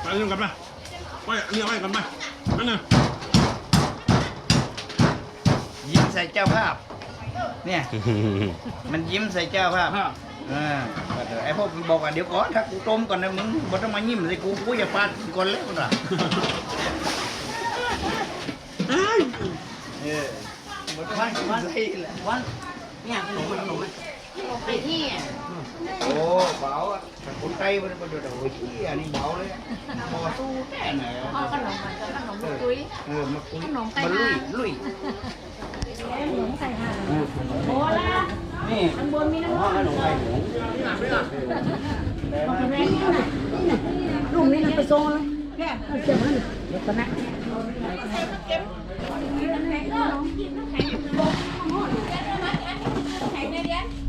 ไปยุ่งกันปะไปเรียกไปกันปะนั่นน่ะยิ้มใส่เจ้าภาพ เนี่ย มันยิ้มใส่เจ้าภาพ เออไอ้พวกมันบอกว่าเดี๋ยวก่อนถ้ากูต้มก่อนนะมึงบ่ต้องมายิ้มเลยกูกูอย่าฟาดก่อนแล้วนะเออบ่ต้องมายิ้มใละวันเนี่ยขนมขนมไอ้ที่ เบาอะถ้าคนไทยมันมันโอ้ยเหี้ยนี่เบาเลยพอสู้แน่น่ะพ่อขนมมันก็ขนมลูกตุ้ยเออมาคุยขนมไก่มาลุยห่านลุยขนมไก่ห่านโอ้ละนี่ข้างบนมีน้ำห้องขนมไข่หมูมันแรงนี่น่ะลูกนี่น่ะไปส่งเลยแค่เจ็บมันเดี๋ยวก่อนนะ